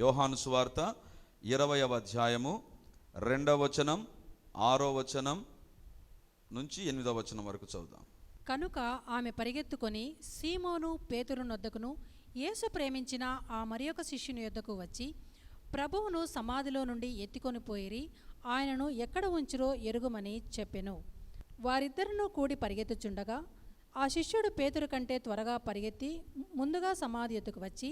యోహాను సువార్త ఇరవయవ అధ్యాయము రెండవ వచనం ఆరో వచనం నుంచి ఎనిమిదవ వచనం వరకు చదువుదాం. కనుక ఆమె పరిగెత్తుకొని సీమోను పేతురు నొద్దకును యేసు ప్రేమించిన ఆ మరియొక శిష్యుని యొద్దకు వచ్చి ప్రభువును సమాధిలో నుండి ఎత్తుకొని పోయిరి ఆయనను ఎక్కడ ఉంచిరో ఎరుగుమని చెప్పెను. వారిద్దరినూ కూడి పరిగెత్తుచుండగా ఆ శిష్యుడు పేతురు కంటే త్వరగా పరిగెత్తి ముందుగా సమాధి ఎత్తుకు వచ్చి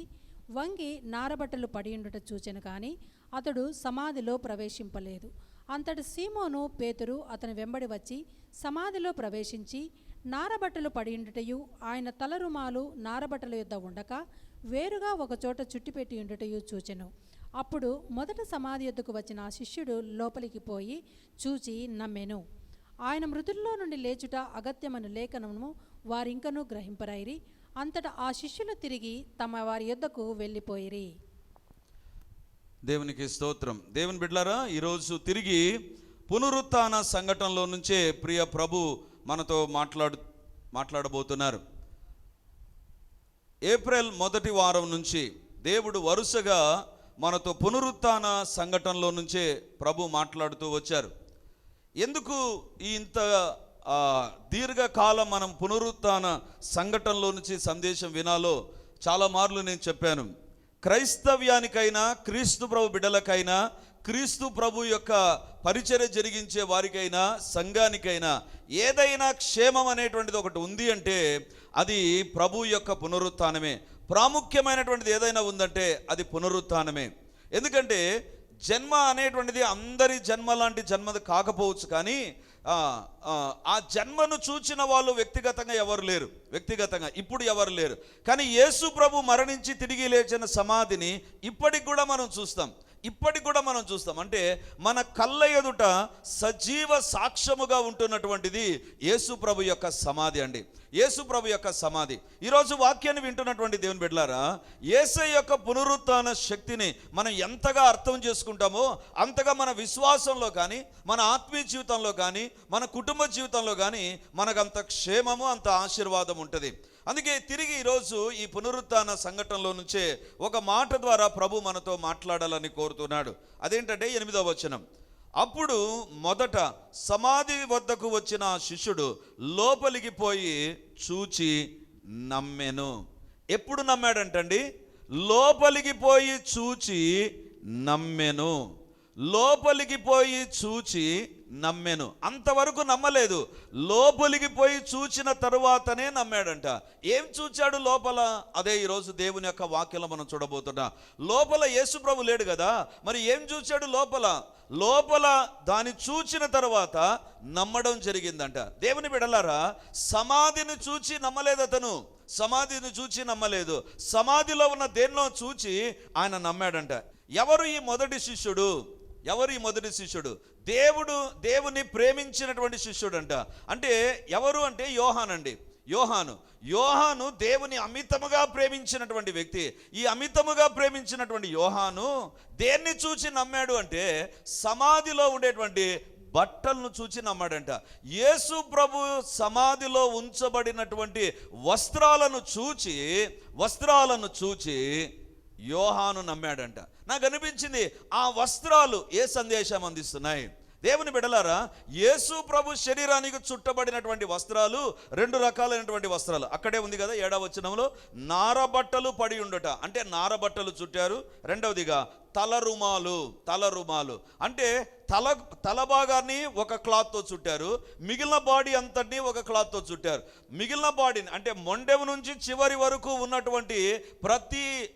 వంగి నారబట్టలు పడియుండుట చూచెను కానీ అతడు సమాధిలో ప్రవేశింపలేదు. అంతటి సీమోను పేతురు అతని వెంబడి వచ్చి సమాధిలో ప్రవేశించి నారబట్టలు పడియుండుటయు ఆయన తల రుమాలు నారబట్టల యొద్ద ఉండక వేరుగా ఒకచోట చుట్టిపెట్టి ఉండుటయు చూచెను. అప్పుడు మొదట సమాధి యొద్దకు వచ్చిన శిష్యుడు లోపలికి పోయి చూచి నమ్మెను. ఆయన మృతుల్లో నుండి లేచుట అగత్యమను లేఖనమును వారింకనూ గ్రహింపరైరి అంతటా ఆ శిష్యులు తిరిగి తమ వారి యొద్దకు వెళ్ళిపోయిరి. దేవునికి స్తోత్రం. దేవుని బిడ్లారా ఈరోజు తిరిగి పునరుత్న సంఘటనలో నుంచే ప్రియ ప్రభు మనతో మాట్లాడు మాట్లాడబోతున్నారు. ఏప్రిల్ మొదటి వారం నుంచి దేవుడు వరుసగా మనతో పునరుత్న సంఘటనలో నుంచే ప్రభు మాట్లాడుతూ వచ్చారు. ఎందుకు ఈ ఇంత దీర్ఘకాలం మనం పునరుత్న సంఘటనలో నుంచి సందేశం వినాలో చాలా మార్లు నేను చెప్పాను. క్రైస్తవ్యానికైనా క్రీస్తు ప్రభు బిడ్డలకైనా క్రీస్తు ప్రభు యొక్క పరిచర్య జరిగించే వారికైనా సంఘానికైనా ఏదైనా క్షేమం అనేటువంటిది ఒకటి ఉంది అంటే అది ప్రభు యొక్క పునరుత్థానమే ప్రాముఖ్యమైనటువంటిది ఏదైనా ఉందంటే అది పునరుత్నమే. ఎందుకంటే జన్మ అనేటువంటిది అందరి జన్మ లాంటి జన్మది కాకపోవచ్చు కానీ ఆ, జన్మను చూచిన వాళ్ళు వ్యక్తిగతంగా ఎవరు లేరు. వ్యక్తిగతంగా ఇప్పుడు ఎవరు లేరు. కానీ యేసు ప్రభు మరణించి తిరిగి లేచిన సమాధిని ఇప్పటికి కూడా మనం చూస్తాం. ఇప్పటికి కూడా మనం చూస్తాం. అంటే మన కళ్ళ ఎదుట సజీవ సాక్ష్యముగా ఉంటున్నటువంటిది యేసు ప్రభు యొక్క సమాధి అండి. యేసు ప్రభు యొక్క సమాధి. ఈరోజు వాక్యాన్ని వింటున్నటువంటి దేవుని బిడ్డలారా ఏసై యొక్క పునరుత్న శక్తిని మనం ఎంతగా అర్థం చేసుకుంటామో అంతగా మన విశ్వాసంలో కానీ మన ఆత్మీయ జీవితంలో కానీ మన కుటుంబ జీవితంలో కానీ మనకంత క్షేమము అంత ఆశీర్వాదం ఉంటుంది. అందుకే తిరిగి ఈరోజు ఈ పునరుత్న సంఘటనలో నుంచే ఒక మాట ద్వారా ప్రభు మనతో మాట్లాడాలని కోరుతున్నాడు. అదేంటంటే ఎనిమిదవ వచనం. అప్పుడు మొదట సమాధి వద్దకు వచ్చిన శిష్యుడు లోపలికి పోయి చూచి నమ్మెను. ఎప్పుడు నమ్మాడంటండి? లోపలికి పోయి చూచి నమ్మెను. లోపలికి పోయి చూచి నమ్మెను. అంతవరకు నమ్మలేదు. లోపలికి పోయి చూచిన తరువాతనే నమ్మాడంట. ఏం చూచాడు లోపల? అదే ఈరోజు దేవుని యొక్క వాక్యంలో మనం చూడబోతున్నా. లోపల యేసుప్రభు లేడు కదా. మరి ఏం చూచాడు లోపల? లోపల దాన్ని చూచిన తర్వాత నమ్మడం జరిగిందంట. దేవుని బిడలారా సమాధిని చూచి నమ్మలేదు అతను. సమాధిని చూచి నమ్మలేదు. సమాధిలో ఉన్న దేన్నో చూచి ఆయన నమ్మాడంట. ఎవరు ఈ మొదటి శిష్యుడు? ఎవరు ఈ మొదటి శిష్యుడు? దేవుడు దేవుని ప్రేమించినటువంటి శిష్యుడంట. అంటే ఎవరు అంటే యోహాన్ అండి యోహాను. యోహాను దేవుని అమితముగా ప్రేమించినటువంటి వ్యక్తి. ఈ అమితముగా ప్రేమించినటువంటి యోహాను దేన్ని చూచి నమ్మాడు అంటే సమాధిలో ఉండేటువంటి బట్టలను చూచి నమ్మాడంట. యేసు ప్రభు సమాధిలో ఉంచబడినటువంటి వస్త్రాలను చూచి వస్త్రాలను చూచి యోహాను నమ్మాడంట. నాకు అనిపించింది ఆ వస్త్రాలు ఏ సందేశం అందిస్తున్నాయి? దేవుని బిడలారా యేసు ప్రభు శరీరానికి చుట్టబడినటువంటి వస్త్రాలు రెండు రకాలైనటువంటి వస్త్రాలు. అక్కడే ఉంది కదా ఏడవ వచనంలో నారబట్టలు పడి ఉండట. అంటే నారబట్టలు చుట్టారు. రెండవదిగా తల రుమాలు తల రుమాలు అంటే తల తల భాగాన్ని ఒక క్లాత్తో చుట్టారు మిగిలిన బాడీ అంతటిని ఒక క్లాత్తో చుట్టారు. మిగిలిన బాడీని అంటే మొండెం నుంచి చివరి వరకు ఉన్నటువంటి ప్రతి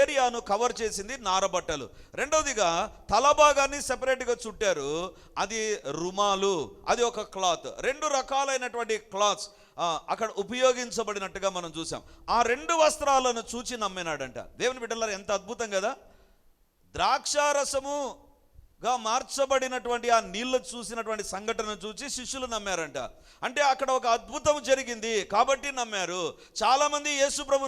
ఏరియాను కవర్ చేసింది నారబట్టలు రెండవదిగా తల భాగాన్ని సెపరేట్గా చుట్టారు అది రుమాలు అది ఒక క్లాత్. రెండు రకాలైనటువంటి క్లాత్స్ అక్కడ ఉపయోగించబడినట్టుగా మనం చూసాం. ఆ రెండు వస్త్రాలను చూచి నమ్మినాడంట. దేవుని బిడ్డలారు ఎంత అద్భుతం కదా? ద్రాక్షారసము గా మార్చబడినటువంటి ఆ నీళ్ళు చూసినటువంటి సంఘటన చూసి శిష్యులు నమ్మారంట. అంటే అక్కడ ఒక అద్భుతం జరిగింది కాబట్టి నమ్మారు. చాలా మంది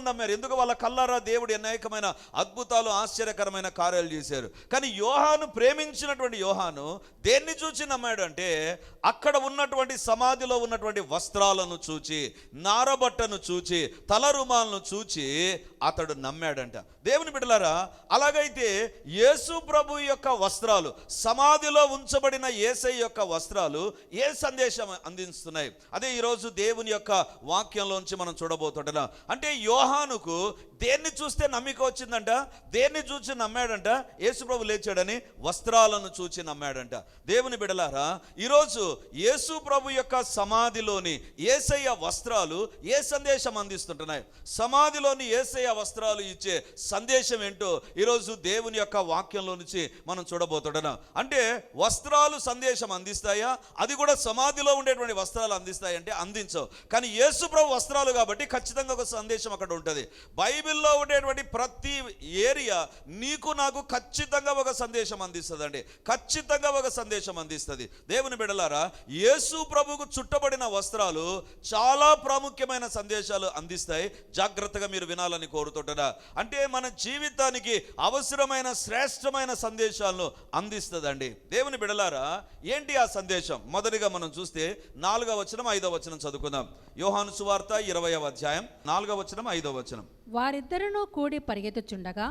నమ్మారు. ఎందుకు? వాళ్ళ కల్లారా దేవుడు అనేకమైన అద్భుతాలు ఆశ్చర్యకరమైన కార్యాలు చేశారు. కానీ యోహాను ప్రేమించినటువంటి యోహాను దేన్ని చూచి నమ్మాడు అంటే అక్కడ ఉన్నటువంటి సమాధిలో ఉన్నటువంటి వస్త్రాలను చూచి నారబట్టను చూచి తల రుమాలను చూచి అతడు నమ్మాడంట. దేవుని బిడ్డలారా అలాగైతే యేసు ప్రభు యొక్క వస్త్రాలు సమాధిలో ఉంచబడిన ఏసై యొక్క వస్త్రాలు ఏ సందేశం అందిస్తున్నాయి? అదే ఈరోజు దేవుని యొక్క వాక్యంలోంచి మనం చూడబోతుంటున్నాం అంటే యోహానుకు దేన్ని చూస్తే నమ్మిక వచ్చిందంట? దేన్ని చూసి నమ్మాడంట? యేసుప్రభు లేచాడని వస్త్రాలను చూచి నమ్మాడంట. దేవుని బిడలారా ఈరోజు యేసు ప్రభు యొక్క సమాధిలోని ఏసయ్య వస్త్రాలు ఏ సందేశం అందిస్తుంటున్నాయి? సమాధిలోని ఏసయ్య వస్త్రాలు ఇచ్చే సందేశం ఏంటో ఈరోజు దేవుని యొక్క వాక్యంలో నుంచి మనం చూడబోతుంటున్నాం అంటే వస్త్రాలు సందేశం అందిస్తాయా? అది కూడా సమాధిలో ఉండేటువంటి వస్త్రాలు అందిస్తాయి అంటే అందించవు. కానీ యేసు ప్రభు వస్త్రాలు కాబట్టి ఖచ్చితంగా ఒక సందేశం అక్కడ ఉంటుంది. బైబిల్లో ఉండేటువంటి ప్రతి ఏరియా నీకు నాకు ఖచ్చితంగా ఒక సందేశం అందిస్తుందండి. ఖచ్చితంగా ఒక సందేశం అందిస్తుంది. దేవుని బిడలారా యేసు ప్రభుకు చుట్టబడిన వస్త్రాలు చాలా ప్రాముఖ్యమైన సందేశాలు అందిస్తాయి. జాగ్రత్తగా మీరు వినాలని కోరుతుంటారా అంటే మన జీవితానికి అవసరమైన శ్రేష్టమైన సందేశాలను అందిస్తాయి. అందిస్తుందండి దేవుని బిడలారా ఏంటి ఆ సందేశం? మొదటిగా మనం చూస్తే నాలుగవ వచనం ఐదవ వచనం చదువుకుందాం. యోహాను సువార్త ఇరవయవ అధ్యాయం నాలుగవ వచనం ఐదవ వచనం. వారిద్దరును కూడి పరిగెత్తుచుండగా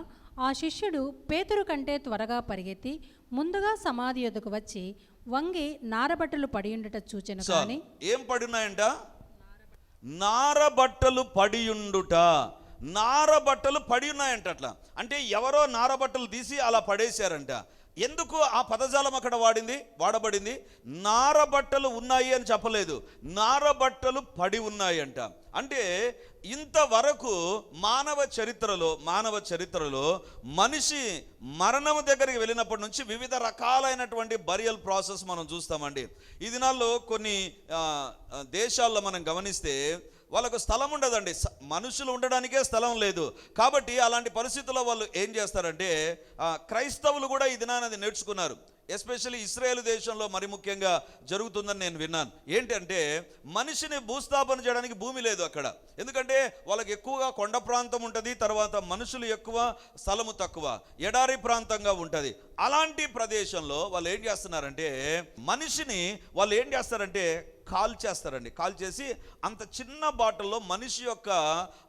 ఆ శిష్యుడు పేతురు కంటే త్వరగా పరిగెత్తి ముందుగా సమాధి యొద్దకు వచ్చి వంగి నారబట్టలు పడియుండట చూచెను చాలు. కానీ ఏం పడినాయంట? నార బట్టలు పడియుండుట. నార బట్టలు పడి ఉన్నాయంట అట్లా అంటే ఎవరో నార బట్టలు తీసి అలా పడేశారంట. ఎందుకు ఆ పదజాలం అక్కడ వాడింది? వాడబడింది నారబట్టలు ఉన్నాయి అని చెప్పలేదు. నార బట్టలు పడి ఉన్నాయి అంట. అంటే ఇంతవరకు మానవ చరిత్రలో మానవ చరిత్రలో మనిషి మరణం దగ్గరికి వెళ్ళినప్పటి నుంచి వివిధ రకాలైనటువంటి బరియల్ ప్రాసెస్ మనం చూస్తామండి. ఈ దినాల్లో కొన్ని దేశాల్లో మనం గమనిస్తే వాళ్ళకు స్థలం ఉండదండి. మనుషులు ఉండడానికే స్థలం లేదు. కాబట్టి అలాంటి పరిస్థితుల్లో వాళ్ళు ఏం చేస్తారంటే క్రైస్తవులు కూడా ఈ దినానది నేర్చుకున్నారు. ఎస్పెషల్లీ ఇస్రాయేల్ దేశంలో మరి ముఖ్యంగా జరుగుతుందని నేను విన్నాను. ఏంటంటే మనిషిని భూస్థాపన చేయడానికి భూమి లేదు అక్కడ. ఎందుకంటే వాళ్ళకి ఎక్కువగా కొండ ప్రాంతం ఉంటుంది తర్వాత మనుషులు ఎక్కువ స్థలము తక్కువ ఎడారి ప్రాంతంగా ఉంటుంది. అలాంటి ప్రదేశంలో వాళ్ళు ఏం చేస్తున్నారంటే మనిషిని వాళ్ళు ఏం చేస్తారంటే కాల్ చేస్తారండి. కాల్ చేసి అంత చిన్న బాటిల్లో మనిషి యొక్క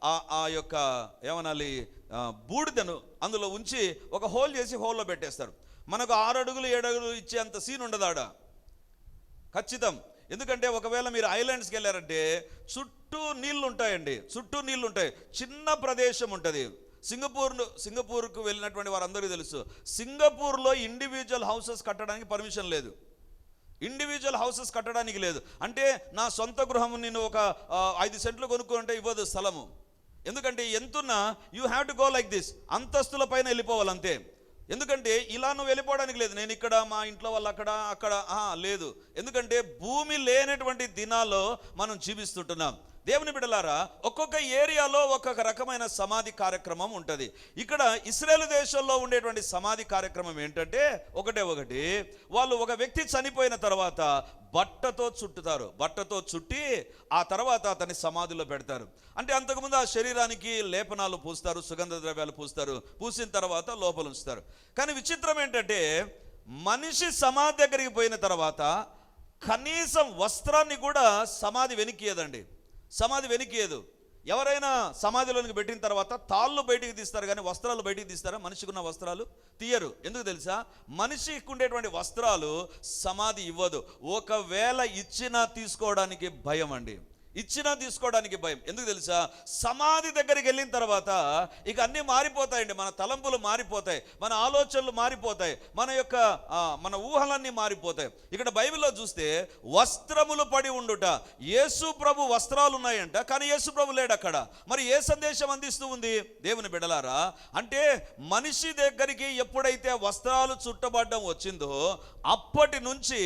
ఆ- ఆ యొక్క ఏమనాలి బూడిదను అందులో ఉంచి ఒక హోల్ చేసి హోల్లో పెట్టేస్తారు. మనకు ఆరు అడుగులు ఏడు అడుగులు ఇచ్చేంత సీన్ ఉండదు ఆడ. ఖచ్చితం. ఎందుకంటే ఒకవేళ మీరు ఐలాండ్స్కి వెళ్ళారంటే చుట్టూ నీళ్ళు ఉంటాయండి చుట్టూ నీళ్ళు ఉంటాయి చిన్న ప్రదేశం ఉంటుంది. సింగపూర్ సింగపూర్కు వెళ్ళినటువంటి వారందరికీ తెలుసు. సింగపూర్లో ఇండివిజువల్ హౌసెస్ కట్టడానికి పర్మిషన్ లేదు. ఇండివిజువల్ హౌసెస్ కట్టడానికి లేదు. అంటే నా సొంత గృహం నేను ఒక ఐదు సెంట్లు కొనుక్కుంటే ఇవ్వదు స్థలము. ఎందుకంటే ఎంతున్నా you have to go like this అంతస్తుల పైన వెళ్ళిపోవాలి అంతే ఎందుకంటే ఇలా నువ్వు వెళ్ళిపోవడానికి లేదు. నేను ఇక్కడ మా ఇంట్లో వాళ్ళు అక్కడ అక్కడ లేదు. ఎందుకంటే భూమి లేనటువంటి దినాల్లో మనం జీవిస్తుంటున్నాం. దేవుని బిడలారా ఒక్కొక్క ఏరియాలో ఒక్కొక్క రకమైన సమాధి కార్యక్రమం ఉంటుంది. ఇక్కడ ఇస్రాయేల్ దేశంలో ఉండేటువంటి సమాధి కార్యక్రమం ఏంటంటే ఒకటే ఒకటి వాళ్ళు ఒక వ్యక్తి చనిపోయిన తర్వాత బట్టతో చుట్టుతారు. బట్టతో చుట్టి ఆ తర్వాత అతన్ని సమాధిలో పెడతారు. అంటే అంతకుముందు ఆ శరీరానికి లేపనాలు పూస్తారు సుగంధ ద్రవ్యాలు పూస్తారు పూసిన తర్వాత లోపల ఉంచుతారు. కానీ విచిత్రం ఏంటంటే మనిషి సమాధి దగ్గరికి పోయిన తర్వాత కనీసం వస్త్రాన్ని కూడా సమాధి వెనికియదండి సమాధి వెనికియదు ఎవరైనా సమాధిలోనికి పెట్టిన తర్వాత తాళ్ళు బయటికి తీస్తారు కానీ వస్త్రాలు బయటికి తీస్తారా? మనిషికి ఉన్న వస్త్రాలు తీయరు. ఎందుకు తెలుసా? మనిషికి ఉండేటువంటి వస్త్రాలు సమాధి ఇవ్వదు. ఒకవేళ ఇచ్చినా తీసుకోవడానికి భయం అండి. ఇచ్చినా తీసుకోవడానికి భయం. ఎందుకు తెలుసా? సమాధి దగ్గరికి వెళ్ళిన తర్వాత ఇక అన్నీ మారిపోతాయండి. మన తలంపులు మారిపోతాయి. మన ఆలోచనలు మారిపోతాయి. మన యొక్క మన ఊహలన్నీ మారిపోతాయి. ఇక్కడ బైబిల్లో చూస్తే వస్త్రములు పడి ఉండుట. యేసు ప్రభు వస్త్రాలు ఉన్నాయంట కానీ యేసు ప్రభు లేడు అక్కడ. మరి ఏ సందేశం అందిస్తూ ఉంది? దేవుని బిడలారా అంటే మనిషి దగ్గరికి ఎప్పుడైతే వస్త్రాలు చుట్టబడ్డం వచ్చిందో అప్పటి నుంచి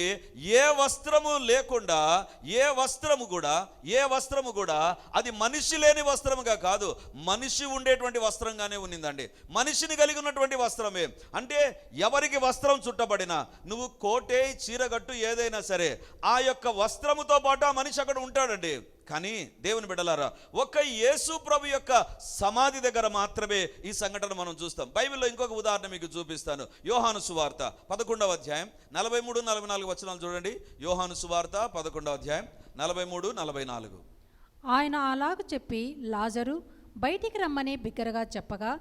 ఏ వస్త్రము లేకుండా ఏ వస్త్రము కూడా ఏ ఏ వస్త్రము కూడా అది మనిషి లేని వస్త్రముగా కాదు మనిషి ఉండేటువంటి వస్త్రంగానే ఉన్నిందండి. మనిషిని కలిగి ఉన్నటువంటి వస్త్రమే. అంటే ఎవరికి వస్త్రం చుట్టబడినా నువ్వు కోటే చీరగట్టు ఏదైనా సరే ఆ యొక్క వస్త్రముతో పాటు ఆ మనిషి అక్కడ ఉంటాడండి. కానీ దేవుని బిడలారా ఒక్క యేసు ప్రభు యొక్క సమాధి దగ్గర మాత్రమే ఈ సంఘటన మనం చూస్తాం. బైబిల్లో ఇంకొక ఉదాహరణ మీకు చూపిస్తాను. యోహాను సువార్త పదకొండవ అధ్యాయం నలభై మూడు నలభై నాలుగు వచనాలు చూడండి. యోహాను సువార్త పదకొండవ అధ్యాయం నలభై మూడు నలభై నాలుగు. ఆయన అలాగ చెప్పి లాజరు బయటికి రమ్మని బిగ్గరగా చెప్పగా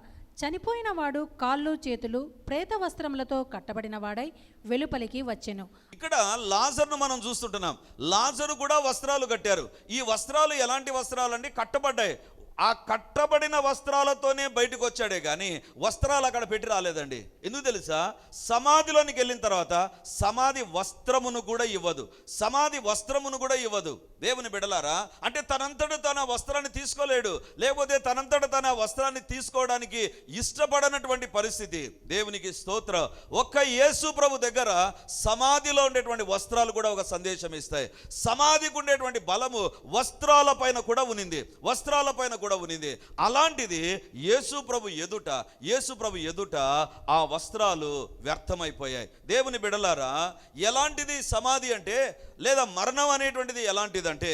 చనిపోయిన వాడు కాళ్ళు చేతులు ప్రేత వస్త్రములతో కట్టబడిన వాడై వెలుపలికి వచ్చెను. ఇక్కడ లాజర్ను మనం చూస్తుంటున్నాం. లాజరు కూడా వస్త్రాలు కట్టారు. ఈ వస్త్రాలు ఎలాంటి వస్త్రాలు అండి కట్టబడ్డాయి. ఆ కట్టబడిన వస్త్రాలతోనే బయటకు వచ్చాడే కానీ వస్త్రాలు అక్కడ పెట్టి రాలేదండి. ఎందుకు తెలుసా? సమాధిలోనికి వెళ్ళిన తర్వాత సమాధి వస్త్రమును కూడా ఇవ్వదు. సమాధి వస్త్రమును కూడా ఇవ్వదు. దేవుని బిడలారా అంటే తనంతట తన వస్త్రాన్ని తీసుకోలేడు. లేకపోతే తనంతట తన వస్త్రాన్ని తీసుకోవడానికి ఇష్టపడనటువంటి పరిస్థితి. దేవునికి స్తోత్ర. ఒక్క యేసు ప్రభు దగ్గర సమాధిలో ఉండేటువంటి వస్త్రాలు కూడా ఒక సందేశం ఇస్తాయి. సమాధికి ఉండేటువంటి బలము వస్త్రాల పైన కూడా ఉనింది. వస్త్రాల పైన కూడా ఉనింది. అలాంటిది యేసు ప్రభు ఎదుట యేసు ప్రభు ఎదుట ఆ వస్త్రాలు వ్యర్థమైపోయాయి. దేవుని బిడలారా ఎలాంటిది సమాధి అంటే లేదా మరణం అనేటువంటిది ఎలాంటిదంటే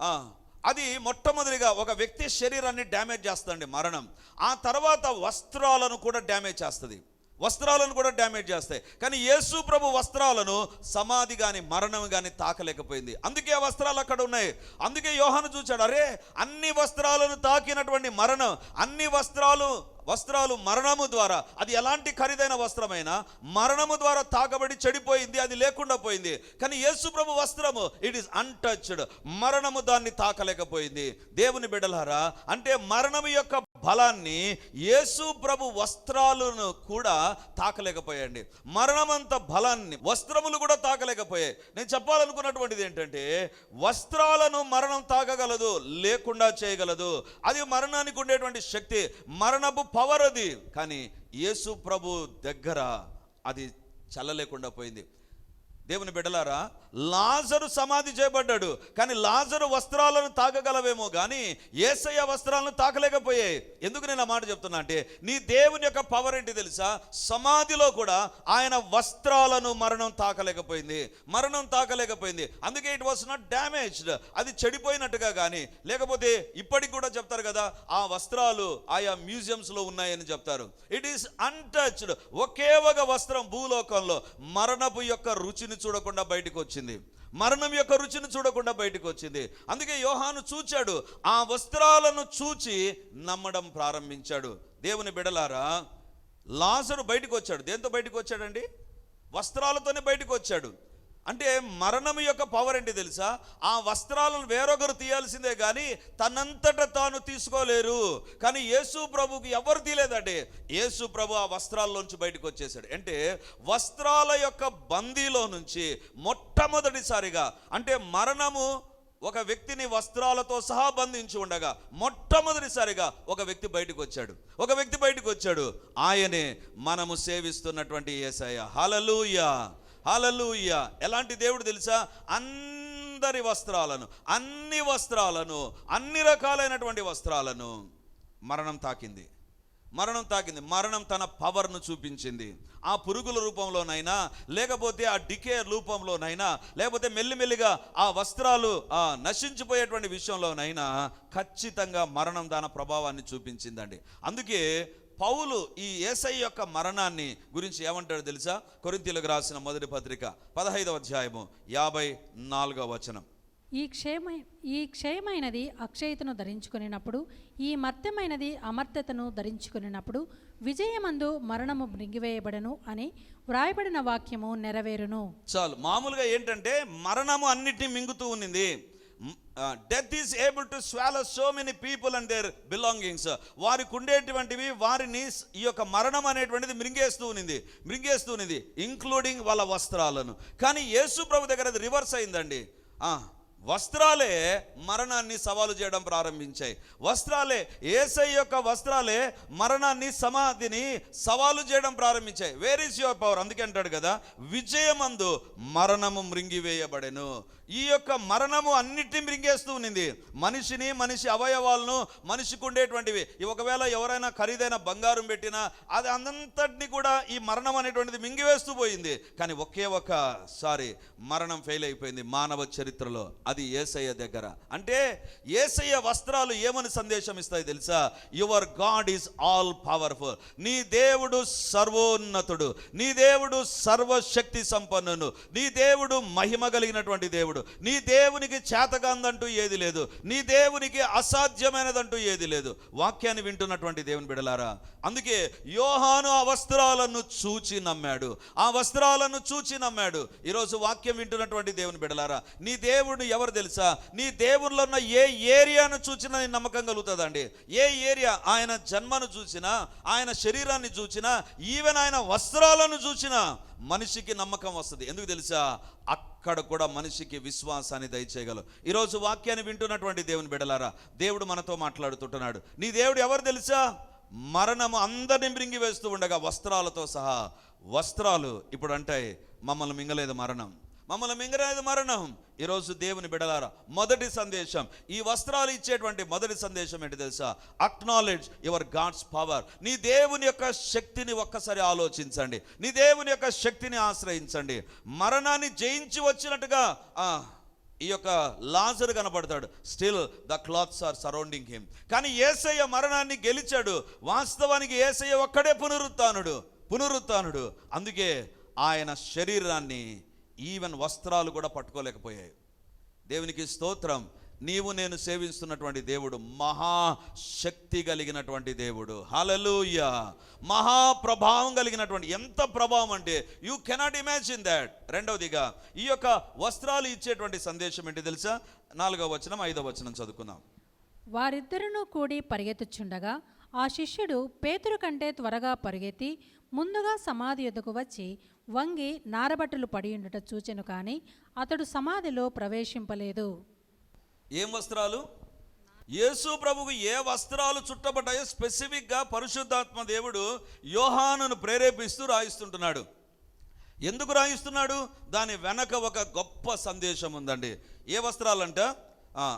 ఆ, అది మొట్టమొదటిగా ఒక వ్యక్తి శరీరాన్ని డ్యామేజ్ చేస్తుందండి మరణం. ఆ తర్వాత వస్త్రాలను కూడా డ్యామేజ్ చేస్తుంది. వస్త్రాలను కూడా డ్యామేజ్ చేస్తాయి. కానీ యేసు ప్రభు వస్త్రాలను సమాధి కానీ మరణం కానీ తాకలేకపోయింది. అందుకే ఆ వస్త్రాలు అక్కడ ఉన్నాయి. అందుకే యోహాను చూచాడు అరే అన్ని వస్త్రాలను తాకినటువంటి మరణం అన్ని వస్త్రాలు వస్త్రాలు మరణము ద్వారా అది ఎలాంటి ఖరీదైన వస్త్రమైనా మరణము ద్వారా తాకబడి చెడిపోయింది అది లేకుండా పోయింది. కానీ యేసుప్రభు వస్త్రము ఇట్ ఈస్ అన్టచ్డ్ మరణము దాన్ని తాకలేకపోయింది. దేవుని బిడలారా అంటే మరణము యొక్క బలాన్ని యేసు ప్రభు వస్త్రాలను కూడా తాకలేకపోయాయండి. మరణమంత బలాన్ని వస్త్రములు కూడా తాకలేకపోయాయి. నేను చెప్పాలనుకున్నటువంటిది ఏంటంటే వస్త్రాలను మరణం తాకగలదు లేకుండా చేయగలదు. అది మరణానికి ఉండేటువంటి శక్తి మరణపు పవర్ అది. కానీ యేసు ప్రభు దగ్గర అది చల్లలేకుండా పోయింది. దేవుని బిడ్డలారా లాజరు సమాధి చేయబడ్డాడు. కానీ లాజరు వస్త్రాలను తాకగలవేమో కానీ ఏసయ్య వస్త్రాలను తాకలేకపోయాయి. ఎందుకు నేను ఆ మాట చెప్తున్నా అంటే నీ దేవుని యొక్క పవర్ ఏంటి తెలుసా? సమాధిలో కూడా ఆయన వస్త్రాలను మరణం తాకలేకపోయింది. మరణం తాకలేకపోయింది. అందుకే ఇట్ వాస్ నాట్ డ్యామేజ్డ్ అది చెడిపోయినట్టుగా కానీ లేకపోతే ఇప్పటికి కూడా చెప్తారు కదా ఆ వస్త్రాలు ఆయా మ్యూజియంస్లో ఉన్నాయని చెప్తారు. ఇట్ ఈస్ అన్టచ్డ్ ఒకే ఒక వస్త్రం భూలోకంలో మరణపు యొక్క రుచిని చూడకుండా బయటకు వచ్చింది. మరణం యొక్క రుచిని చూడకుండా బయటకు వచ్చింది. అందుకే యోహాను చూచాడు. ఆ వస్త్రాలను చూచి నమ్మడం ప్రారంభించాడు. దేవుని బిడలారా లాజరు బయటకు వచ్చాడు. దేంతో బయటకు వచ్చాడండి? వస్త్రాలతోనే బయటకు వచ్చాడు. అంటే మరణం యొక్క పవర్ ఏంటి తెలుసా? ఆ వస్త్రాలను వేరొకరు తీయాల్సిందే కానీ తనంతట తాను తీసుకోలేరు. కానీ యేసు ప్రభుకి ఎవరు తీయలేదండి? యేసు ప్రభు ఆ వస్త్రాల్లోంచి బయటకు వచ్చేసాడు అంటే వస్త్రాల యొక్క బందీలో నుంచి మొట్టమొదటిసారిగా అంటే మరణము ఒక వ్యక్తిని వస్త్రాలతో సహా బంధించి ఉండగా మొట్టమొదటిసారిగా ఒక వ్యక్తి బయటకు వచ్చాడు. ఒక వ్యక్తి బయటకు వచ్చాడు. ఆయనే మనము సేవిస్తున్నటువంటి ఏసయ్య. హలలుయా హలలుయ ఎలాంటి దేవుడు తెలుసా? అందరి వస్త్రాలను అన్ని వస్త్రాలను అన్ని రకాలైనటువంటి వస్త్రాలను మరణం తాకింది. మరణం తాకింది. మరణం తన పవర్ను చూపించింది. ఆ పురుగుల రూపంలోనైనా లేకపోతే ఆ డికే రూపంలోనైనా లేకపోతే మెల్లిమెల్లిగా ఆ వస్త్రాలు ఆ నశించిపోయేటువంటి విషయంలోనైనా ఖచ్చితంగా మరణం దాని ప్రభావాన్ని చూపించిందండి. అందుకే పౌలు ఈ ఏసై యొక్క మరణాన్ని గురించి ఏమంటాడు తెలుసా? కొరింతీలకు రాసిన మొదటి పత్రిక పదహైదవ అధ్యాయము యాభై నాలుగవ వచనం. ఈ క్షేమ ఈ క్షయమైనది అక్షయతను ధరించుకునినప్పుడు ఈ మర్త్యమైనది అమర్త్యతను ధరించుకునినప్పుడు విజయమందు మరణము మృంగివేయబడను అని వ్రాయబడిన వాక్యము నెరవేరును. చాలు. మామూలుగా ఏంటంటే మరణము అన్నిటినీ మింగుతూ ఉన్నింది. Death is able to swallow so many people and their belongings వారికి ఉండేటువంటివి వారిని ఈ యొక్క మరణం అనేటువంటిది మృంగేస్తూ ఉన్నింది మృంగేస్తూ ఉన్నింది ఇంక్లూడింగ్ వాళ్ళ వస్త్రాలను. కానీ యేసు ప్రభు దగ్గర అది రివర్స్ అయిందండి. వస్త్రాలే మరణాన్ని సవాలు చేయడం ప్రారంభించాయి. వస్త్రాలే ఏసై యొక్క వస్త్రాలే మరణాన్ని సమాధిని సవాలు చేయడం ప్రారంభించాయి. వేర్ ఈస్ యువర్ పవర్ అందుకే అంటాడు కదా విజయమందు మరణము మృంగివేయబడెను. ఈ యొక్క మరణము అన్నిటిని మృంగేస్తూ ఉన్నింది. మనిషిని మనిషి అవయవాలను మనిషికి ఉండేటువంటివి ఒకవేళ ఎవరైనా ఖరీదైన బంగారం పెట్టినా అది అంతటిని కూడా ఈ మరణం అనేటువంటిది మింగివేస్తూ పోయింది. కానీ ఒకే ఒకసారి మరణం ఫెయిల్ అయిపోయింది మానవ చరిత్రలో. అది ఏసయ్య దగ్గర. అంటే ఏసయ్య వస్త్రాలు ఏమని సందేశం ఇస్తాయి తెలుసా? Your God is all powerful. నీ దేవుడు సర్వోన్నతుడు. నీ దేవుడు సర్వశక్తి సంపన్నుడు. నీ దేవుడు మహిమ కలిగినటువంటి దేవుడు. నీ దేవునికి చేతగాందంటూ ఏది లేదు. నీ దేవునికి అసాధ్యమైనదంటూ ఏది లేదు. వాక్యాన్ని వింటున్నటువంటి దేవుని బిడలారా అందుకే యోహాను ఆ వస్త్రాలను చూచి నమ్మాడు. ఆ వస్త్రాలను చూచి నమ్మాడు. ఈరోజు వాక్యం వింటున్నటువంటి దేవుని బిడలారా నీ దేవుడు ఎవరు తెలుసా? నీ దేవునిలో ఉన్న ఏ ఏరియాను చూసినా నీ నమ్మకం కలుగుతుందండి ఏ ఏరియా? ఆయన జన్మను చూసినా ఆయన శరీరాన్ని చూసినా ఈవెన్ ఆయన వస్త్రాలను చూసినా మనిషికి నమ్మకం వస్తుంది. ఎందుకు తెలుసా? అక్కడ కూడా మనిషికి విశ్వాసాన్ని దయచేయగలవు. ఈరోజు వాక్యాన్ని వింటున్నటువంటి దేవుని బిడలారా దేవుడు మనతో మాట్లాడుతుంటున్నాడు. నీ దేవుడు ఎవరు తెలుసా? మరణము అందరిని మృంగి వేస్తూ ఉండగా వస్త్రాలతో సహా వస్త్రాలు ఇప్పుడు అంటాయి మమ్మల్ని మింగలేదు మరణం. మమ్మల్ని మింగలేదు మరణం. ఈరోజు దేవుని బిడలారా మొదటి సందేశం. ఈ వస్త్రాలు ఇచ్చేటువంటి మొదటి సందేశం ఏంటి తెలుసా? అక్నాలెడ్జ్ యువర్ గాడ్స్ పవర్ నీ దేవుని యొక్క శక్తిని ఒక్కసారి ఆలోచించండి. నీ దేవుని యొక్క శక్తిని ఆశ్రయించండి. మరణాన్ని జయించి వచ్చినట్టుగా ఈ యొక్క లాజర్ కనబడతాడు still the clothes are surrounding him కానీ ఏసయ్య మరణాన్ని గెలిచాడు. వాస్తవానికి ఏసయ్య ఒక్కడే పునరుత్నుడు పునరుత్నుడు అందుకే ఆయన శరీరాన్ని ఈవెన్ వస్త్రాలు కూడా పట్టుకోలేకపోయాయి. దేవునికి స్తోత్రం. నీవు నేను సేవిస్తున్నటువంటి దేవుడు మహాశక్తి కలిగినటువంటి దేవుడు. హలలుయ మహాప్రభావం కలిగినటువంటి. ఎంత ప్రభావం అంటే యూ కెనాట్ ఇమాజిన్ దాట్ రెండవదిగా ఈ యొక్క వస్త్రాలు ఇచ్చేటువంటి సందేశం ఏంటి తెలుసా? నాలుగవ వచనం ఐదవ వచనం చదువుకుందాం. వారిద్దరినూ కూడి పరిగెత్తుచుండగా ఆ శిష్యుడు పేతురు కంటే త్వరగా పరిగెత్తి ముందుగా సమాధి ఎదుగు వచ్చి వంగి నారబట్టలు పడి ఉండుట చూచెను కానీ అతడు సమాధిలో ప్రవేశింపలేదు. ఏం వస్త్రాలు? యేసు ప్రభువు ఏ వస్త్రాలు చుట్టబడ్డాయో స్పెసిఫిక్గా పరిశుద్ధాత్మ దేవుడు యోహానును ప్రేరేపిస్తూ రాయిస్తుంటున్నాడు. ఎందుకు రాయిస్తున్నాడు? దాని వెనక ఒక గొప్ప సందేశం ఉందండి. ఏ వస్త్రాలంట?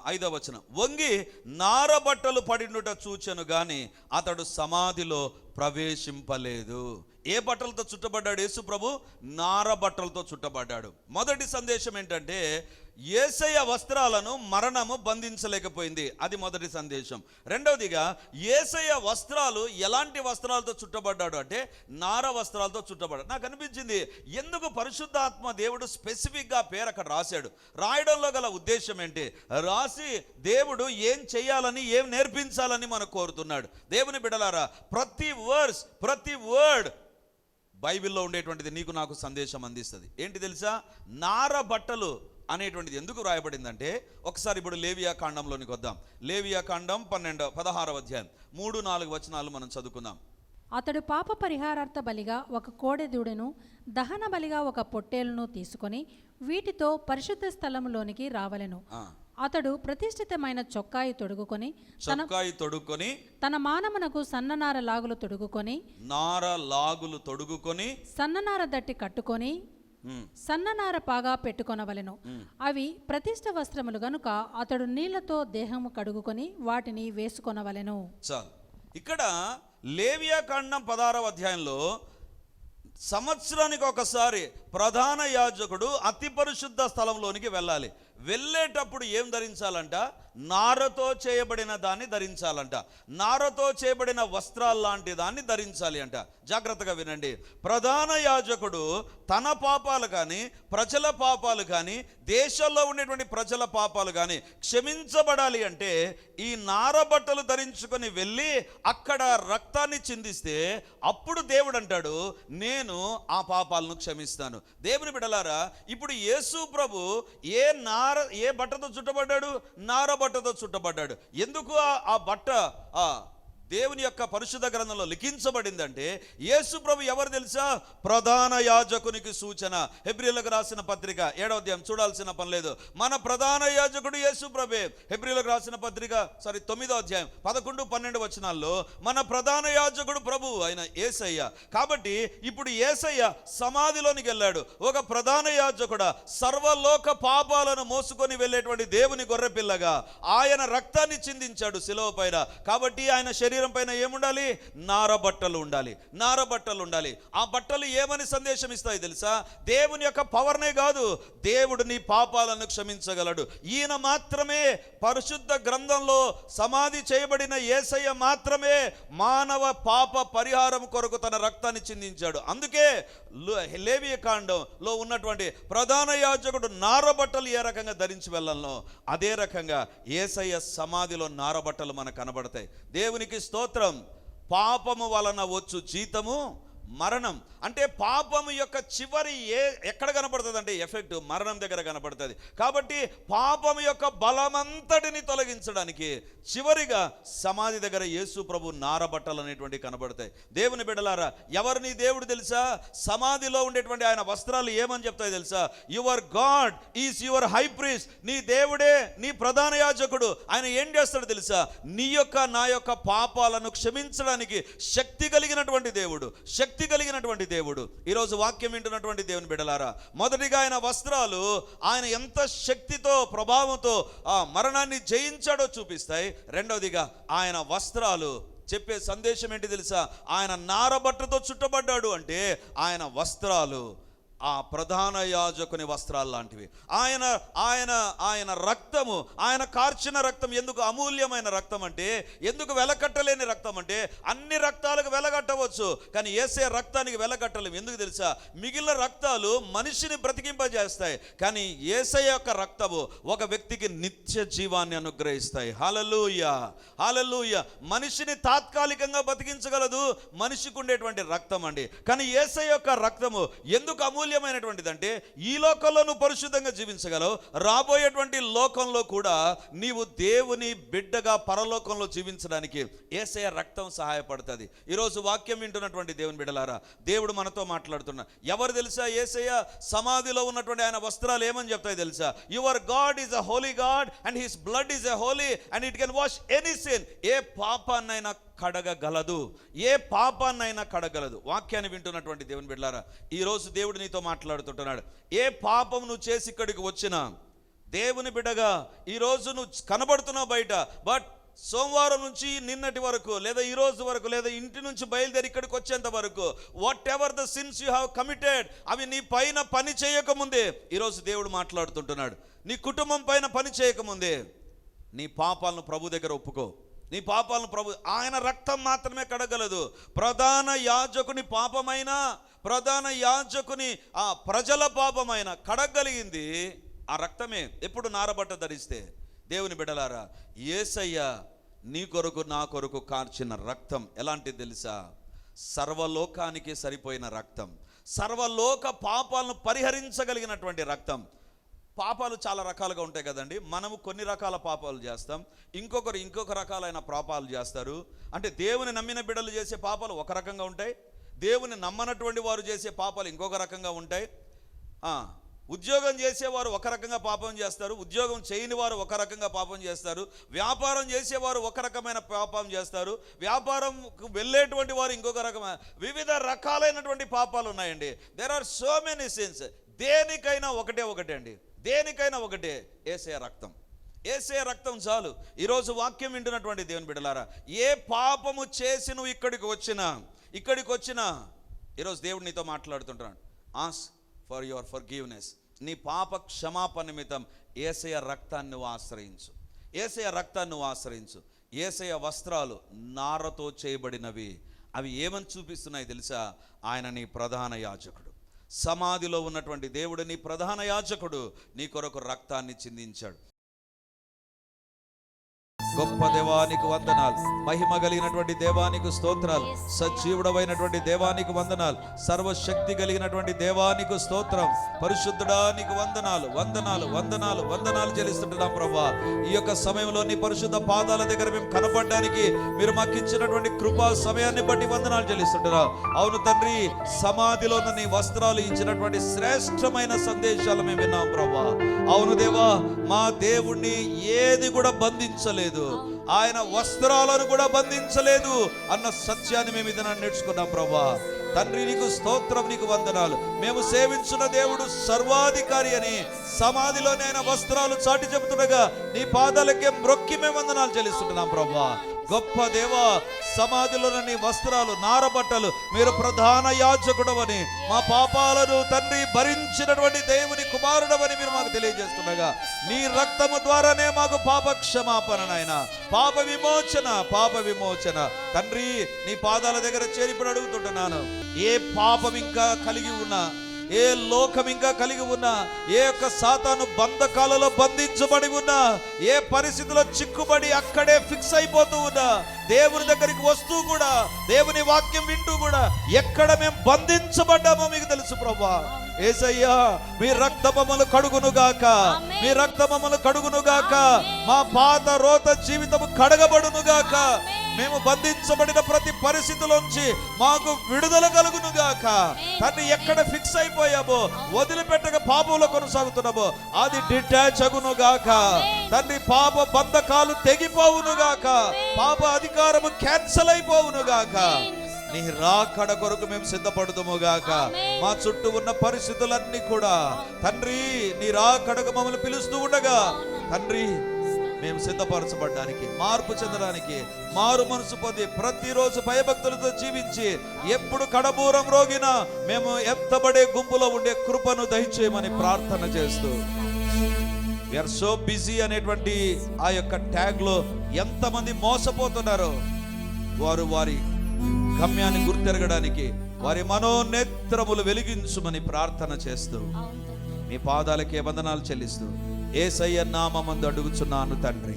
ఐదవ వచనం. వంగి నార బట్టలు పడినుట చూచెను గాని అతడు సమాధిలో ప్రవేశింపలేదు. ఏ బట్టలతో చుట్టబడ్డాడు యేసు ప్రభు? నార బట్టలతో చుట్టబడ్డాడు. మొదటి సందేశం ఏంటంటే ఏసయ వస్త్రాలను మరణము బంధించలేకపోయింది. అది మొదటి సందేశం. రెండవదిగా ఏసయ్య వస్త్రాలు ఎలాంటి వస్త్రాలతో చుట్టబడ్డాడు అంటే నార వస్త్రాలతో చుట్టబడ్డాడు. నాకు అనిపించింది ఎందుకు పరిశుద్ధాత్మ దేవుడు స్పెసిఫిక్గా పేరు అక్కడ రాశాడు? రాయడంలో గల ఉద్దేశం ఏంటి? రాసి దేవుడు ఏం చేయాలని ఏం నేర్పించాలని మనకు కోరుతున్నాడు. దేవుని బిడలారా ప్రతి వర్డ్స్ ప్రతి వర్డ్ బైబిల్లో ఉండేటువంటిది నీకు నాకు సందేశం అందిస్తుంది. ఏంటి తెలుసా? నార బట్టలు అనేటువంటిది ఎందుకు రాయబడిందంటే ఒకసారి ఇప్పుడు లేవియా కాండంలోనికి వద్దాం. లేవియా కాండం పన్నెండు పదహారవ అధ్యాయం. మూడు నాలుగు వచనాలు మనం చదువుకుందాం. అతడు పాప పరిహారార్థ బలిగా ఒక కోడెదూడెను దహన బలిగా ఒక పొట్టేలును తీసుకొని వీటితో పరిశుద్ధ స్థలములోనికి రావలెను. అతడు ప్రతిష్ఠితమైన చొక్కాయి తొడుగుకొని తన చొక్కాయి తొడుక్కొని తన మానమునకు సన్ననార లాగులు తొడుగుకొని నార లాగులు తొడుగుకొని సన్ననార దట్టి కట్టుకొని సన్ననార పాగా పెట్టుకొనవలెను. అవి ప్రతిష్ఠ వస్త్రములు గనుక అతడు నీళ్ళతో దేహము కడుగుకొని వాటిని వేసుకొనవలెను. చాలు. ఇక్కడ లేవియా కాండం పదహారవ అధ్యాయంలో సంవత్సరానికి ఒకసారి ప్రధాన యాజకుడు అతి పరిశుద్ధ స్థలంలోనికి వెళ్ళాలి. వెళ్ళేటప్పుడు ఏం ధరించాలంట? నారతో చేయబడిన దాన్ని ధరించాలంట. నారతో చేయబడిన వస్త్రాలు లాంటి దాన్ని ధరించాలి అంట. జాగ్రత్తగా వినండి. ప్రధాన యాజకుడు తన పాపాలు కానీ ప్రజల పాపాలు కానీ దేశంలో ఉండేటువంటి ప్రజల పాపాలు కానీ క్షమించబడాలి అంటే ఈ నార బట్టలు ధరించుకొని వెళ్ళి అక్కడ రక్తాన్ని చిందిస్తే అప్పుడు దేవుడు అంటాడు నేను ఆ పాపాలను క్షమిస్తాను. దేవుని బిడలారా ఇప్పుడు యేసు ప్రభు ఏ నార ఏ బట్టతో చుట్టబడ్డాడు? నార బట్టతో చుట్టబడ్డాడు. ఎందుకు ఆ- ఆ బట్ట ఆ దేవుని యొక్క పరిశుద్ధ గ్రంథంలో లిఖించబడిందంటే యేసు ప్రభు ఎవరు తెలుసా? ప్రధాన యాజకునికి సూచన. హెబ్రిలకు రాసిన పత్రిక ఏడవ అధ్యాయం చూడాల్సిన పని లేదు. మన ప్రధాన యాజకుడు యేసు ప్రభే. హెబ్రిలకు రాసిన పత్రిక సారీ తొమ్మిదో అధ్యాయం పదకొండు పన్నెండు వచనాల్లో మన ప్రధాన యాజకుడు ప్రభు ఆయన ఏసయ్య. కాబట్టి ఇప్పుడు ఏసయ్య సమాధిలోనికి వెళ్ళాడు. ఒక ప్రధాన యాజకుడ సర్వలోక పాపాలను మోసుకొని వెళ్ళేటువంటి దేవుని గొర్రెపిల్లగా. ఆయన రక్తాన్ని చిందించాడు శిలువ పైన. కాబట్టి ఆయన శరీరం పైన ఏముండాలి? నార బట్టలు ఉండాలి. నార బట్టలు ఉండాలి. ఆ బట్టలు ఏమని సందేశం ఇస్తాయి తెలుసా? దేవుని యొక్క పవర్నే కాదు. దేవుడు నీ పాపాలను క్షమించగలడు. ఈయన మాత్రమే పరిశుద్ధ గ్రంథంలో సమాధి చేయబడిన ఏసయ్య మాత్రమే మానవ పాప పరిహారం కొరకు తన రక్తాన్ని చిందించాడు. అందుకే లేవియ కాండంలో ఉన్నటువంటి ప్రధాన యాజకుడు నారబట్టలు ఏ రకంగా ధరించి వెళ్ళాలనో అదే రకంగా ఏసయ్య సమాధిలో నారబట్టలు మనకు కనబడతాయి. దేవునికి స్తోత్రం. పాపము వలన వచ్చు జీతము మరణం. అంటే పాపము యొక్క చివరి ఏ ఎక్కడ కనపడుతుంది అంటే ఎఫెక్ట్ మరణం దగ్గర కనపడుతుంది. కాబట్టి పాపము యొక్క బలమంతటిని తొలగించడానికి చివరిగా సమాధి దగ్గర యేసు ప్రభు నారబట్టలు అనేటువంటి కనబడతాయి. దేవుని బిడలారా ఎవరిని దేవుడు తెలుసా? సమాధిలో ఉండేటువంటి ఆయన వస్త్రాలు ఏమని చెప్తాయి తెలుసా? Your God is your high priest నీ దేవుడే నీ ప్రధాన యాజకుడు. ఆయన ఏం చేస్తాడు తెలుసా? నీ యొక్క నా యొక్క పాపాలను క్షమించడానికి శక్తి కలిగినటువంటి దేవుడు. శక్తి శక్తి కలిగినటువంటి దేవుడు. ఈరోజు వాక్యం వింటున్నటువంటి దేవుని బిడలారా మొదటిగా ఆయన వస్త్రాలు ఆయన ఎంత శక్తితో ప్రభావంతో ఆ మరణాన్ని జయించాడో చూపిస్తాయి. రెండవదిగా ఆయన వస్త్రాలు చెప్పే సందేశం ఏంటి తెలుసా? ఆయన నారబట్టతో చుట్టబడ్డాడు అంటే ఆయన వస్త్రాలు ఆ ప్రధాన యాజకుని వస్త్రాలు లాంటివి. ఆయన ఆయన ఆయన రక్తము ఆయన కార్చిన రక్తం ఎందుకు అమూల్యమైన రక్తం అంటే ఎందుకు వెలకట్టలేని రక్తం అంటే అన్ని రక్తాలకు వెలగట్టవచ్చు కానీ ఏసే రక్తానికి వెలగట్టలేము. ఎందుకు తెలుసా? మిగిలిన రక్తాలు మనిషిని బ్రతికింపజేస్తాయి కానీ ఏసే యొక్క రక్తము ఒక వ్యక్తికి నిత్య జీవాన్ని అనుగ్రహిస్తాయి. హలలుయ హలలుయ మనిషిని తాత్కాలికంగా బతికించగలదు మనిషికి ఉండేటువంటి రక్తం అండి. కానీ ఏసై యొక్క రక్తము ఎందుకు అమూల్యమైనటువంటిది అంటే ఈ లోకంలో నువ్వు పరిశుద్ధంగా జీవించగలవు రాబోయేటువంటి లోకంలో కూడా నీవు దేవుని బిడ్డగా పరలోకంలో జీవించడానికి ఏసయ రక్తం సహాయపడుతుంది. ఈరోజు వాక్యం వింటున్నటువంటి దేవుని బిడ్డలారా దేవుడు మనతో మాట్లాడుతున్నా ఎవరు తెలుసా ఏసయ సమాధిలో ఉన్నటువంటి ఆయన వస్త్రాలు ఏమని చెప్తాయి తెలుసా? Your God is a holy God and his blood is a holy and it can wash any sin ఏ పాపాన్నైనా కడగగలదు. ఏ పాపాన్నైనా కడగలదు. వాక్యాన్ని వింటున్నటువంటి దేవుని బిడ్డారా ఈరోజు దేవుడు నీతో మాట్లాడుతుంటున్నాడు. ఏ పాపం నువ్వు చేసి ఇక్కడికి వచ్చినా దేవుని బిడ్డగా ఈరోజు నువ్వు కనబడుతున్నావు బయట బట్ సోమవారం నుంచి నిన్నటి వరకు లేదా ఈ రోజు వరకు లేదా ఇంటి నుంచి బయలుదేరి ఇక్కడికి వచ్చేంత వరకు whatever the sins you have committed అవి నీ పైన పని చేయకముందే ఈరోజు దేవుడు మాట్లాడుతుంటున్నాడు. నీ కుటుంబం పైన పని చేయకముందే నీ పాపాలను ప్రభు దగ్గర ఒప్పుకో. నీ పాపాలను ప్రభు ఆయన రక్తం మాత్రమే కడగలదు. ప్రధాన యాజకుని పాపమైన ప్రధాన యాజకుని ఆ ప్రజల పాపమైన కడగలిగింది ఆ రక్తమే. ఎప్పుడు నారబట్ట ధరిస్తే. దేవుని బిడలారా ఏసయ్య నీ కొరకు నా కొరకు కార్చిన రక్తం ఎలాంటిది తెలుసా? సర్వలోకానికి సరిపోయిన రక్తం. సర్వలోక పాపాలను పరిహరించగలిగినటువంటి రక్తం. పాపాలు చాలా రకాలుగా ఉంటాయి కదండి. మనము కొన్ని రకాల పాపాలు చేస్తాం. ఇంకొకరు ఇంకొక రకాలైన పాపాలు చేస్తారు. అంటే దేవుని నమ్మిన బిడ్డలు చేసే పాపాలు ఒక రకంగా ఉంటాయి. దేవుని నమ్మనటువంటి వారు చేసే పాపాలు ఇంకొక రకంగా ఉంటాయి. ఉద్యోగం చేసేవారు ఒక రకంగా పాపం చేస్తారు. ఉద్యోగం చేయని వారు ఒక రకంగా పాపం చేస్తారు. వ్యాపారం చేసేవారు ఒక రకమైన పాపం చేస్తారు. వ్యాపారం వెళ్ళేటువంటి వారు ఇంకొక రకమైన వివిధ రకాలైనటువంటి పాపాలు ఉన్నాయండి. There are so many sins దేనికైనా ఒకటే ఒకటే అండి దేనికైనా ఒకటే ఏసే రక్తం. ఏసే రక్తం చాలు. ఈరోజు వాక్యం వింటున్నటువంటి దేవుని బిడ్డలారా ఏ పాపము చేసి నువ్వు ఇక్కడికి వచ్చినా ఇక్కడికి వచ్చినా ఈరోజు దేవుడు నీతో మాట్లాడుతుంటున్నాడు. As for your forgiveness నీ పాప క్షమాపణ నిమిత్తం ఏసయ రక్తాన్ని నువ్వు ఆశ్రయించు. ఏసయ రక్తాన్ని నువ్వు ఆశ్రయించు. ఏసయ వస్త్రాలు నారతో చేయబడినవి. అవి ఏమని చూపిస్తున్నాయి తెలుసా? ఆయన నీ ప్రధాన యాజకుడు. సమాధిలో ఉన్నటువంటి దేవుడు నీ ప్రధాన యాజకుడు నీ కొరకు రక్తాన్ని చిందించాడు. గొప్ప దేవానికి వందనాలు. మహిమ కలిగినటువంటి దేవానికి స్తోత్రాలు. సజీవుడమైనటువంటి దేవానికి వందనాలు. సర్వశక్తి కలిగినటువంటి దేవానికి స్తోత్రం. పరిశుద్ధడానికి వందనాలు వందనాలు వందనాలు వందనాలు చెల్లిస్తుంటున్నాం ప్రభా ఈ యొక్క సమయంలో నీ పరిశుద్ధ పాదాల దగ్గర మేము కనపడడానికి మీరు మాకు ఇచ్చినటువంటి కృపా సమయాన్ని బట్టి వందనాలు చెల్లిస్తుంటున్నాం. అవును తండ్రి సమాధిలో నీ వస్త్రాలు ఇచ్చినటువంటి శ్రేష్టమైన సందేశాలు మేము విన్నాం ప్రభా అవును దేవా మా దేవుణ్ణి ఏది కూడా బంధించలేదు. ఆయన వస్త్రాలను కూడా బంధించలేదు అన్న సత్యాన్ని మేము ఇదన నేర్చుకున్నాం ప్రభా. తండ్రి నీకు స్తోత్రం నీకు వందనాలు. మేము సేవించున్న దేవుడు సర్వాధికారి అని సమాధిలోనైనా వస్త్రాలు చాటి చెబుతుండగా నీ పాదాలకే మ్రొక్కి మేము వందనాలు చెల్లిస్తున్నాం ప్రభా. గొప్ప దేవా సమాధిలో నీ వస్త్రాలు నారబట్టలు మీరు ప్రధాన యాజకుడవని మా పాపాలను తండ్రి భరించినటువంటి దేవుని కుమారుడవని మీరు మాకు తెలియజేస్తుండగా నీ రక్తము ద్వారానే మాకు పాప క్షమాపణ నాయన. పాప విమోచన పాప విమోచన. తండ్రి నీ పాదాల దగ్గర చేరిపడి అడుగుతుంటున్నాను. ఏ పాపం ఇంకా కలిగి ఉన్నా ఏ లోకం ఇంకా కలిగి ఉన్నా ఏ యొక్క సాతాను బంధకాలలో బంధించబడి ఉన్నా ఏ పరిస్థితిలో చిక్కుబడి అక్కడే ఫిక్స్ అయిపోతూ ఉన్నా దేవుని దగ్గరికి వస్తూ కూడా దేవుని వాక్యం వింటూ కూడా ఎక్కడ మేము బంధించబడ్డామో మీకు తెలుసు ప్రభా. ఏసయ్యా మీ రక్తమమ్మలు కడుగును గాక మీ రక్తమమ్మలు కడుగును గాక మా పాత రోత జీవితము కడగబడును గాక మేము బంధించబడిన ప్రతి పరిస్థితిలోంచి మాకు విడుదల కలుగును గాక తండ్రి ఎక్కడ ఫిక్స్ అయిపోయామో వదిలిపెట్టక పాపంలో కొనసాగుతున్నామో అది డిటాచ్ అగును గాక తండ్రి పాప బంధకాలు తెగిపోవును గాక పాప అధికారము క్యాన్సల్ అయిపోవును గాక నీ రాకడ కొరకు మేము సిద్ధపడుతుము గాక. మా చుట్టూ ఉన్న పరిస్థితులన్నీ కూడా తండ్రి నీ రాకడకు మమ్మల్ని పిలుస్తూ ఉండగా తండ్రి మేము సిద్ధపరచబడ్డానికి మార్పు చెందడానికి మారు మనసు పొంది ప్రతిరోజు భయభక్తులతో జీవించి ఎప్పుడు కడబూరం రోగినా మేము ఎత్తబడే గుంపులో ఉండే కృపను దయచేయమని ప్రార్థన చేస్తూ. విఆర్ సో బిజీ అనేటువంటి ఆ యొక్క ట్యాగ్లో ఎంతమంది మోసపోతున్నారో వారు వారి గమ్యాన్ని గుర్తెరగడానికి వారి మనోనేత్రములు వెలిగించుమని ప్రార్థన చేస్తూ మీ పాదాలకే వందనాలు చెల్లిస్తూ ఏసయ్య నామందు అడుగుచున్నాను తండ్రి.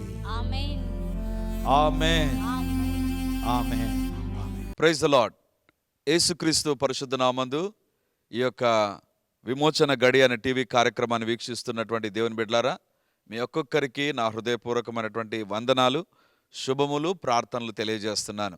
ఆమె ప్రైజ్ ద లాడ్ యేసుక్రీస్తు పరిశుద్ధ నామందు ఈ యొక్క విమోచన గడి అనే టీవీ కార్యక్రమాన్ని వీక్షిస్తున్నటువంటి దేవుని బిడ్లారా మీ ఒక్కొక్కరికి నా హృదయపూర్వకమైనటువంటి వందనాలు శుభములు ప్రార్థనలు తెలియజేస్తున్నాను.